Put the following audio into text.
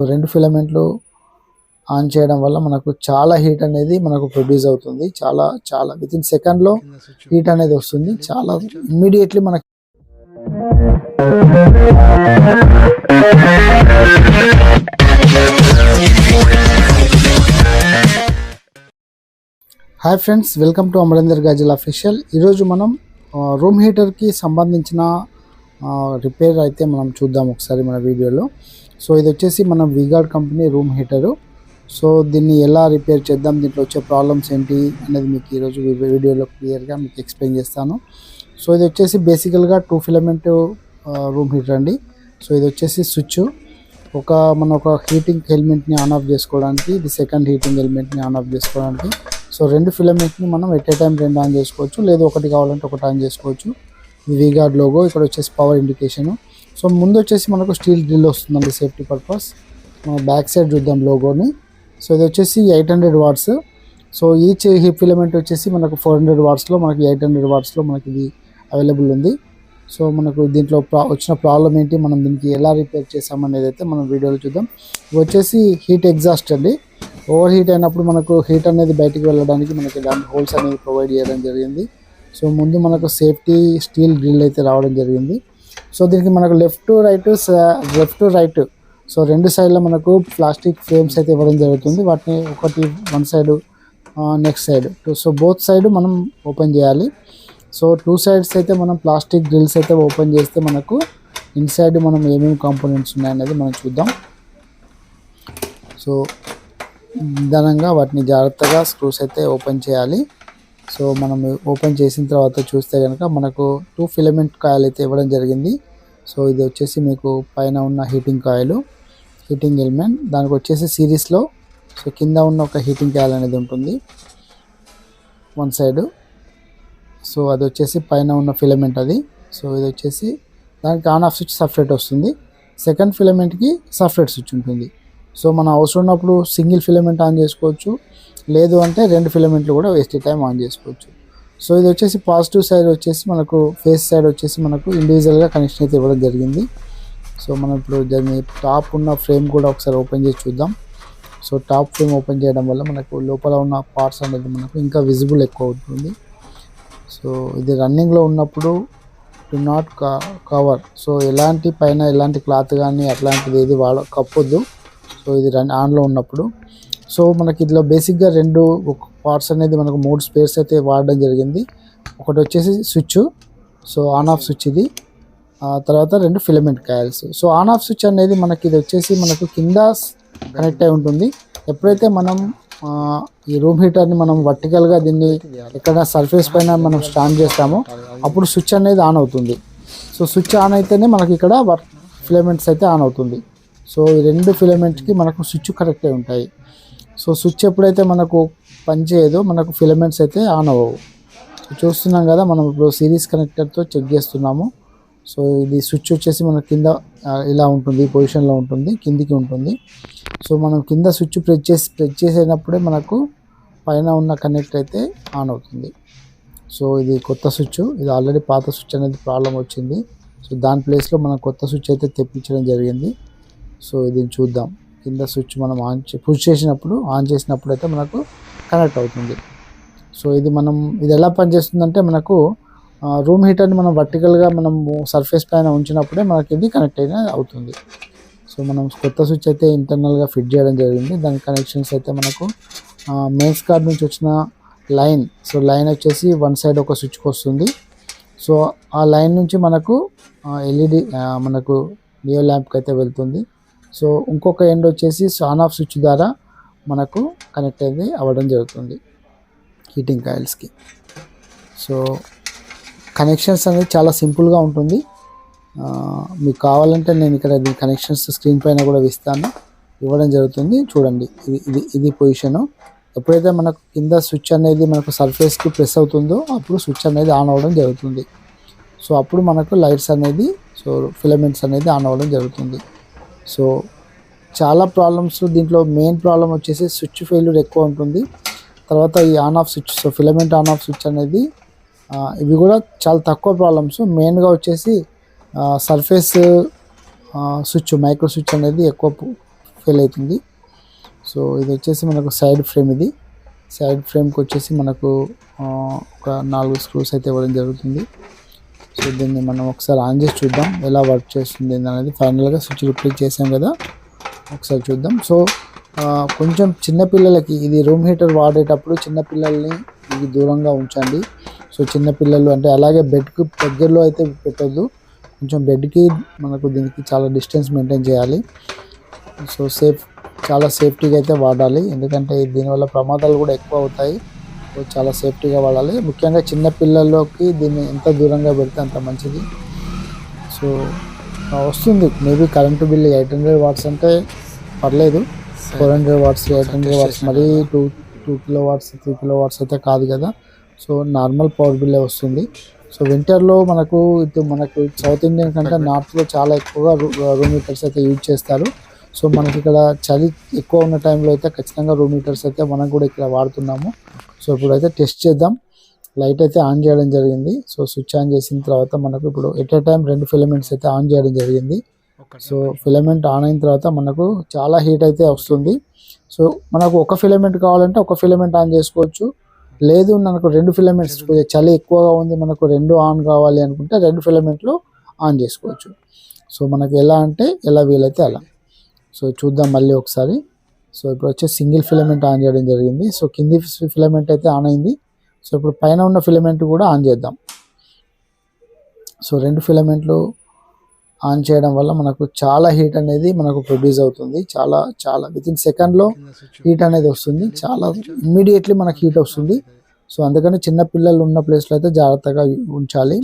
రెండు ఫిలమెంట్లు ఆన్ చేయడం వల్ల మనకు చాలా హీట్ అనేది మనకు ప్రొడ్యూస్ అవుతుంది. చాలా చాలా విత్ ఇన్ సెకండ్లో హీట్ అనేది వస్తుంది. చాలా ఇమ్మీడియట్లీ మనకి hi friends welcome to Amarender గాజిల్ official ఈరోజు మనం రూమ్ హీటర్కి సంబంధించిన రిపేర్ అయితే మనం చూద్దాం ఒకసారి మన వీడియోలో సో ఇది వచ్చేసి మన V Guard company room heater. So దీన్ని ఎలా రిపేర్ చేద్దాం దీంట్లో వచ్చే ప్రాబ్లమ్స్ ఏంటి అనేది మీకు ఈరోజు వీడియోలో క్లియర్గా మీకు ఎక్స్ప్లెయిన్ చేస్తాను. సో ఇది వచ్చేసి బేసికల్గా టూ ఫిలమెంట్ రూమ్ హీటర్ అండి. సో ఇది వచ్చేసి స్విచ్. ఒక మన ఒక హీటింగ్ హెల్మెట్ని ఆన్ ఆఫ్ చేసుకోవడానికి ఇది సెకండ్ హీటింగ్ హెల్మెట్ని ఆన్ ఆఫ్ చేసుకోవడానికి. సో రెండు ఫిలమెంట్ని మనం ఎట్ ఏ టైం రెండు ఆన్ చేసుకోవచ్చు లేదు ఒకటి కావాలంటే ఒకటి ఆన్ చేసుకోవచ్చు. ఇది వీగార్డ్ లోగో ఇక్కడ వచ్చేసి పవర్ ఇండికేషన్ సో ముందు వచ్చేసి మనకు స్టీల్ డ్రిల్ వస్తుందండి సేఫ్టీ పర్పస్. మనం బ్యాక్ సైడ్ చూద్దాం లోగోని. సో ఇది వచ్చేసి eight hundred watts. So each heap filament వచ్చేసి మనకు ఫోర్ హండ్రెడ్ వాట్స్లో మనకి ఎయిట్ హండ్రెడ్ వాట్స్లో మనకి ఇది అవైలబుల్ ఉంది. సో మనకు దీంట్లో ప్రా వచ్చిన ప్రాబ్లం ఏంటి మనం దీనికి ఎలా రిపేర్ చేసామనేది అయితే మనం వీడియోలో చూద్దాం. వచ్చేసి హీట్ ఎగ్జాస్ట్ అండి. ఓవర్ హీట్ అయినప్పుడు మనకు హీట్ అనేది బయటికి వెళ్ళడానికి మనకి దాని హోల్స్ అనేది ప్రొవైడ్ చేయడం జరిగింది. సో ముందు మనకు సేఫ్టీ స్టీల్ డ్రిల్ అయితే రావడం జరిగింది. సో దీనికి మనకు left right left right. So రెండు సైడ్లో మనకు ప్లాస్టిక్ ఫ్రేమ్స్ అయితే ఇవ్వడం జరుగుతుంది. వాటిని ఒకటి one side next side. So both side మనం ఓపెన్ చేయాలి. సో టూ సైడ్స్ అయితే మనం ప్లాస్టిక్ డ్రిల్స్ అయితే ఓపెన్ చేస్తే మనకు ఇన్సైడ్ మనం ఏమేమి కాంపోనెంట్స్ ఉన్నాయనేది మనం చూద్దాం. సో నిదానంగా వాటిని జాగ్రత్తగా స్క్రూస్ అయితే ఓపెన్ చేయాలి. సో మనం ఓపెన్ చేసిన తర్వాత చూస్తే కనుక మనకు టూ ఫిలమెంట్ కాయిల్ అయితే ఇవ్వడం జరిగింది. సో ఇది వచ్చేసి మీకు పైన ఉన్న హీటింగ్ కాయలు హీటింగ్ ఎలిమెంట్. దానికి వచ్చేసి సిరీస్లో సో కింద ఉన్న ఒక హీటింగ్ కాయల్ అనేది ఉంటుంది. One side. సో అది వచ్చేసి పైన ఉన్న ఫిలమెంట్ అది. సో ఇది వచ్చేసి దానికి ఆన్ ఆఫ్ స్విచ్ సపరేట్ వస్తుంది. సెకండ్ ఫిలమెంట్కి సపరేట్ స్విచ్ ఉంటుంది. సో మన అవసరం ఉన్నప్పుడు సింగిల్ ఫిలమెంట్ ఆన్ చేసుకోవచ్చు. లేదు అంటే రెండు ఫిలమెంట్లు కూడా వేస్ట్ టైం ఆన్ చేసుకోవచ్చు. సో ఇది వచ్చేసి పాజిటివ్ సైడ్ వచ్చేసి మనకు ఫేస్ సైడ్ వచ్చేసి మనకు ఇండివిజువల్గా కనెక్షన్ అయితే ఇవ్వడం జరిగింది. సో మనం ఇప్పుడు దాన్ని టాప్ ఉన్న ఫ్రేమ్ కూడా ఒకసారి ఓపెన్ చేసి చూద్దాం. సో టాప్ ఫ్రేమ్ ఓపెన్ చేయడం వల్ల మనకు లోపల ఉన్న పార్ట్స్ అనేది మనకు ఇంకా విజిబుల్ ఎక్కువ అవుతుంది. సో ఇది రన్నింగ్లో ఉన్నప్పుడు డు నాట్ కవర్ సో ఎలాంటి పైన ఎలాంటి క్లాత్ కానీ అట్లాంటిది ఏది వాడ కప్పొద్దు. సో ఇది రన్ ఆన్లో ఉన్నప్పుడు. సో మనకి ఇందులో బేసిక్గా రెండు పార్ట్స్ అనేది మనకు మూడు స్పేర్స్ అయితే వాడడం జరిగింది. ఒకటి వచ్చేసి switch so on off switch ఇది. ఆ తర్వాత రెండు filament coils so on off switch అనేది మనకి ఇది వచ్చేసి మనకు కింద కనెక్ట్ అయి ఉంటుంది. ఎప్పుడైతే మనం ఈ రూమ్ హీటర్ని మనం వర్టికల్గా దీన్ని ఎక్కడ సర్ఫేస్ పైన మనం స్టాండ్ చేస్తామో అప్పుడు స్విచ్ అనేది ఆన్ అవుతుంది. సో స్విచ్ ఆన్ అయితేనే మనకి ఇక్కడ ఫిలమెంట్స్ అయితే ఆన్ అవుతుంది. సో ఈ రెండు ఫిలమెంట్స్కి మనకు స్విచ్ కరెక్ట్ అయి ఉంటాయి. సో స్విచ్ ఎప్పుడైతే మనకు పనిచేయదో మనకు ఫిలమెంట్స్ అయితే ఆన్ అవ్వవు. చూస్తున్నాం కదా మనం ఇప్పుడు సిరీస్ కనెక్టర్తో చెక్ చేస్తున్నాము. సో ఇది స్విచ్ వచ్చేసి మన కింద ఇలా ఉంటుంది పొజిషన్లో ఉంటుంది కిందికి ఉంటుంది. సో మనం కింద స్విచ్ ప్రెస్ చేసి ప్రెస్ చేసేటప్పుడే మనకు పైన ఉన్న కనెక్ట్ అయితే ఆన్ అవుతుంది. సో ఇది కొత్త స్విచ్ ఇది ఆల్రెడీ పాత స్విచ్ అనేది ప్రాబ్లం వచ్చింది. సో దాని ప్లేస్లో మనం కొత్త స్విచ్ అయితే తెప్పించడం జరిగింది. సో ఇది చూద్దాం. కింద స్విచ్ మనం ఆన్ పుష్ చేసినప్పుడు ఆన్ చేసినప్పుడు అయితే మనకు కనెక్ట్ అవుతుంది. సో ఇది మనం ఇది ఎలా పనిచేస్తుందంటే మనకు రూమ్ హీటర్ని మనం వర్టికల్గా మనము సర్ఫేస్ పైన ఉంచినప్పుడే మనకి ఇది కనెక్ట్ అయిన అవుతుంది. సో మనం కొత్త స్విచ్ అయితే ఇంటర్నల్గా ఫిట్ చేయడం జరిగింది. దాని కనెక్షన్స్ అయితే మనకు మెయిన్స్ కార్డ్ నుంచి వచ్చిన లైన్ సో లైన్ వచ్చేసి వన్ సైడ్ ఒక స్విచ్కి వస్తుంది. సో ఆ లైన్ నుంచి మనకు ఎల్ఈడి మనకు నియో ల్యాంప్కి అయితే వెళ్తుంది. సో ఇంకొక ఎండ్ వచ్చేసి ఆన్ ఆఫ్ స్విచ్ ద్వారా మనకు కనెక్ట్ అయితే అవ్వడం జరుగుతుంది హీటింగ్ కాయిల్స్కి సో కనెక్షన్స్ అనేది చాలా సింపుల్గా ఉంటుంది. మీకు కావాలంటే నేను ఇక్కడ దీని కనెక్షన్స్ స్క్రీన్ పైన కూడా ఇస్తాను. ఇవ్వడం జరుగుతుంది. చూడండి ఇది ఇది ఇది పొజిషను ఎప్పుడైతే మనకు కింద స్విచ్ అనేది మనకు సర్ఫేస్కి ప్రెస్ అవుతుందో అప్పుడు స్విచ్ అనేది ఆన్ అవ్వడం జరుగుతుంది. సో అప్పుడు మనకు లైట్స్ అనేది సో ఫిలమెంట్స్ అనేది ఆన్ అవ్వడం జరుగుతుంది. సో చాలా ప్రాబ్లమ్స్ దీంట్లో మెయిన్ ప్రాబ్లం వచ్చేసి స్విచ్ ఫెయిల్యూర్ ఎక్కువ ఉంటుంది. తర్వాత ఈ on off switch so filament on off switch అనేది ఇవి కూడా చాలా తక్కువ ప్రాబ్లమ్స్ మెయిన్గా వచ్చేసి సర్ఫేస్ స్విచ్ మైక్రో స్విచ్ అనేది ఎక్కువ ఫెయిల్ అవుతుంది. సో ఇది వచ్చేసి మనకు సైడ్ ఫ్రేమ్ ఇది. సైడ్ ఫ్రేమ్కి వచ్చేసి మనకు ఒక నాలుగు స్క్రూస్ అయితే ఇవ్వడం జరుగుతుంది. సో దీన్ని మనం ఒకసారి ఆన్ చేసి చూద్దాం ఎలా వర్క్ చేస్తుంది అనేది. ఫైనల్గా స్విచ్ రిప్లేస్ చేసాం కదా. ఒకసారి చూద్దాం. సో కొంచెం చిన్నపిల్లలకి ఇది రూమ్ హీటర్ వాడేటప్పుడు చిన్నపిల్లల్ని ఇది దూరంగా ఉంచండి. సో చిన్నపిల్లలు అంటే అలాగే బెడ్కి దగ్గరలో అయితే పెట్టద్దు. కొంచెం బెడ్కి మనకు దీనికి చాలా డిస్టెన్స్ మెయింటైన్ చేయాలి. సో సేఫ్ చాలా సేఫ్టీగా అయితే వాడాలి. ఎందుకంటే దీనివల్ల ప్రమాదాలు కూడా ఎక్కువ అవుతాయి. చాలా సేఫ్టీగా వాడాలి. ముఖ్యంగా చిన్న పిల్లల్లోకి దీన్ని ఎంత దూరంగా పెడితే అంత మంచిది. సో వస్తుంది. Maybe current bill eight hundred watts అంటే పర్లేదు. Four hundred watts eight hundred watts మరి two two kilo watts three kilo watts అయితే కాదు కదా. సో నార్మల్ పవర్ బిల్లే వస్తుంది. సో వింటర్లో మనకు ఇటు మనకు సౌత్ ఇండియన్ కంటే నార్త్లో చాలా ఎక్కువగా రూమ్ హీటర్స్ అయితే యూజ్ చేస్తారు. సో మనకి ఇక్కడ చలి ఎక్కువ ఉన్న టైంలో అయితే ఖచ్చితంగా రూమ్ హీటర్స్ అయితే మనం కూడా ఇక్కడ వాడుతున్నాము. సో ఇప్పుడైతే టెస్ట్ చేద్దాం. లైట్ అయితే ఆన్ చేయడం జరిగింది. సో స్విచ్ ఆన్ చేసిన తర్వాత మనకు ఇప్పుడు ఎట్ ఏ టైం రెండు ఫిలమెంట్స్ అయితే ఆన్ చేయడం జరిగింది. సో ఫిలమెంట్ ఆన్ అయిన తర్వాత మనకు చాలా హీట్ అయితే వస్తుంది. సో మనకు ఒక ఫిలమెంట్ కావాలంటే ఒక ఫిలమెంట్ ఆన్ చేసుకోవచ్చు. లేదు మనకు రెండు ఫిలమెంట్స్ చలి ఎక్కువగా ఉంది మనకు రెండు ఆన్ కావాలి అనుకుంటే రెండు ఫిలమెంట్లు ఆన్ చేసుకోవచ్చు. సో మనకు ఎలా అంటే ఎలా వీలైతే అలా. సో చూద్దాం మళ్ళీ ఒకసారి. సో ఇప్పుడు వచ్చి సింగిల్ ఫిలమెంట్ ఆన్ చేయడం జరిగింది. సో కింది ఫిలమెంట్ అయితే ఆన్ అయింది. సో ఇప్పుడు పైన ఉన్న ఫిలమెంట్ కూడా ఆన్ చేద్దాం. సో రెండు ఫిలమెంట్లు ఆన్ చేయడం వల్ల మనకు చాలా హీట్ అనేది మనకు ప్రొడ్యూస్ అవుతుంది. చాలా చాలా విత్ ఇన్ సెకండ్లో హీట్ అనేది వస్తుంది. చాలా ఇమ్మీడియట్లీ మనకు హీట్ వస్తుంది. సో అందుకని చిన్న పిల్లలు ఉన్న ప్లేస్లో అయితే జాగ్రత్తగా ఉంచాలి.